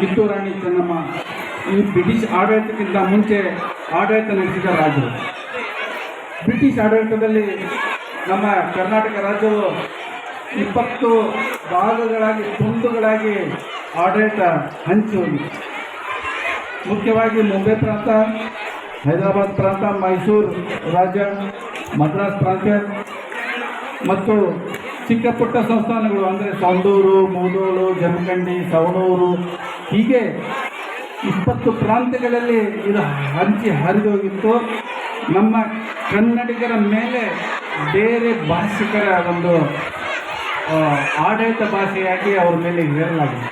ಕಿತ್ತೂರು ರಾಣಿ ಚೆನ್ನಮ್ಮ ಈ ಬ್ರಿಟಿಷ್ ಆಡಳಿತಕ್ಕಿಂತ ಮುಂಚೆ ಆಡಳಿತ ನಡೆಸಿದ ರಾಜರು. ಬ್ರಿಟಿಷ್ ಆಡಳಿತದಲ್ಲಿ ನಮ್ಮ ಕರ್ನಾಟಕ ರಾಜ್ಯವು ಇಪ್ಪತ್ತು ಭಾಗಗಳಾಗಿ ತುಂಡುಗಳಾಗಿ ಆಡಳಿತ ಹಂಚಿ ಹೋಗಿತ್ತು ಮುಖ್ಯವಾಗಿ ಮುಂಬೈ ಪ್ರಾಂತ, ಹೈದರಾಬಾದ್ ಪ್ರಾಂತ, ಮೈಸೂರು ರಾಜ್ಯ, ಮದ್ರಾಸ್ ಪ್ರಾಂತ್ಯ ಮತ್ತು ಚಿಕ್ಕ ಪುಟ್ಟ ಸಂಸ್ಥಾನಗಳು ಅಂದರೆ ಸಂದೂರು, ಮೂದೋಳು, ಜಮಖಂಡಿ, ಸವಣೂರು ಹೀಗೆ ಇಪ್ಪತ್ತು ಪ್ರಾಂತ್ಯಗಳಲ್ಲಿ ಇದು ಹಂಚಿ ಹರಿದೋಗಿತ್ತು ನಮ್ಮ ಕನ್ನಡಿಗರ ಮೇಲೆ ಬೇರೆ ಭಾಷಿಕರ ಒಂದು ಆಡಳಿತ ಭಾಷೆಯಾಗಿ ಅವ್ರ ಮೇಲೆ ಹೇರಲಾಗಿದೆ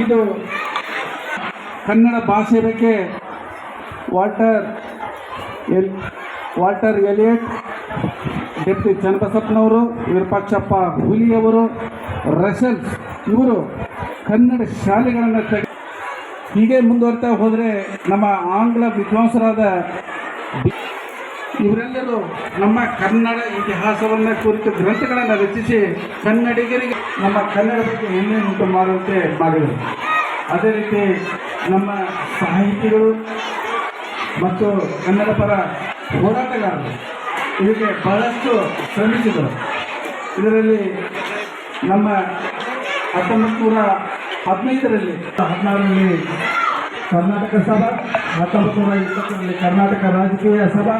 ಇದು ಕನ್ನಡ ಭಾಷೆ ಬಗ್ಗೆ water L, Walter Elliot, deputy ಚನ್ನಬಸಪ್ಪನವರು, ವಿರೂಪಾಕ್ಷಪ್ಪ ಹುಲಿಯವರು ರಸಲ್ಸ್ ಇವರು ಕನ್ನಡ ಶಾಲೆಗಳನ್ನು ತೆಗೆ ಹೀಗೆ ಮುಂದುವರ್ತಾ ಹೋದರೆ ನಮ್ಮ ಆಂಗ್ಲ ವಿದ್ವಾಂಸರಾದ ಇವರೆಲ್ಲರೂ ನಮ್ಮ ಕನ್ನಡ ಇತಿಹಾಸವನ್ನು ಕುರಿತು ಗ್ರಂಥಗಳನ್ನು ರಚಿಸಿ ಕನ್ನಡಿಗರಿಗೆ ನಮ್ಮ ಕನ್ನಡ ಬಗ್ಗೆ ಹೆಮ್ಮೆ ಉಂಟು ಮಾಡುವಂತೆ ಮಾಡಿದರು. ಅದೇ ರೀತಿ ನಮ್ಮ ಸಾಹಿತಿಗಳು ಮತ್ತು ಕನ್ನಡ ಪರ ಹೋರಾಟಗಾರರು ಇದಕ್ಕೆ ಬಹಳಷ್ಟು ಶ್ರಮಿಸಿದರು. ಇದರಲ್ಲಿ ನಮ್ಮ ಹತ್ತೊಂಬತ್ತು ನೂರ ಹದಿನೈದರಲ್ಲಿ ಹದಿನಾರರಲ್ಲಿ ಕರ್ನಾಟಕ ಸಭಾ ಹತ್ತೊಂಬತ್ತು ನೂರ ಇಪ್ಪತ್ತರಲ್ಲಿ ಕರ್ನಾಟಕ ರಾಜಕೀಯ ಸಭಾ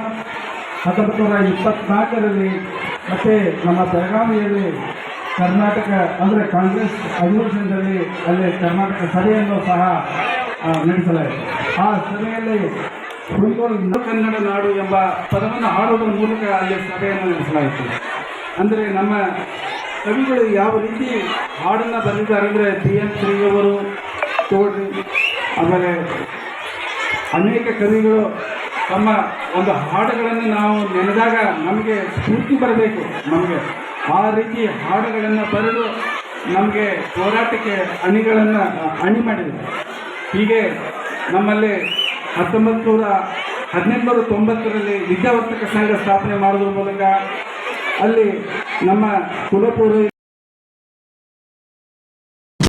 ಹತ್ತೊಂಬತ್ತು ನೂರ ಇಪ್ಪತ್ನಾಲ್ಕರಲ್ಲಿ ಮತ್ತು ನಮ್ಮ ಬೆಳಗಾವಿಯಲ್ಲಿ ಕರ್ನಾಟಕ, ಅಂದರೆ ಕಾಂಗ್ರೆಸ್ ಅಧಿವೇಶನದಲ್ಲಿ ಅಲ್ಲಿ ಕರ್ನಾಟಕ ಸಭೆಯನ್ನು ಸಹ ನಡೆಸಲಾಯಿತು. ಆ ಸಭೆಯಲ್ಲಿ ಹುಡುಗರು ಕನ್ನಡ ನಾಡು ಎಂಬ ಪದವನ್ನು ಹಾಡುವುದರ ಮೂಲಕ ಅಲ್ಲಿ ಸಭೆಯನ್ನು ನಡೆಸಲಾಯಿತು. ಅಂದರೆ ನಮ್ಮ ಕವಿಗಳು ಯಾವ ರೀತಿ ಹಾಡನ್ನು ಬರೆದಿದ್ದಾರೆ ಅಂದರೆ ಬಿ ಎನ್ ಶ್ರೀಯವರು ತೋಡಿ ಆಮೇಲೆ ಅನೇಕ ಕವಿಗಳು ತಮ್ಮ ಒಂದು ಹಾಡುಗಳನ್ನು ನಾವು ನೆನೆದಾಗ ನಮಗೆ ಸ್ಫೂರ್ತಿ ಬರಬೇಕು ನಮಗೆ. ಆ ರೀತಿ ಹಾಡುಗಳನ್ನು ಬರೆದು ನಮಗೆ ಹೋರಾಟಕ್ಕೆ ಅಣಿಗಳನ್ನು ಅಣಿ ಮಾಡಿದರು. ಹೀಗೆ ನಮ್ಮಲ್ಲಿ ಹತ್ತೊಂಬತ್ತು ನೂರ ಹದಿನೆಂಟುನೂರ ತೊಂಬತ್ತರಲ್ಲಿ ವಿದ್ಯಾವರ್ತಕ ಸಂಘ ಸ್ಥಾಪನೆ ಮಾಡೋದ್ರ ಮೂಲಕ ಅಲ್ಲಿ ನಮ್ಮ ಕುಲಪೂರ್ವ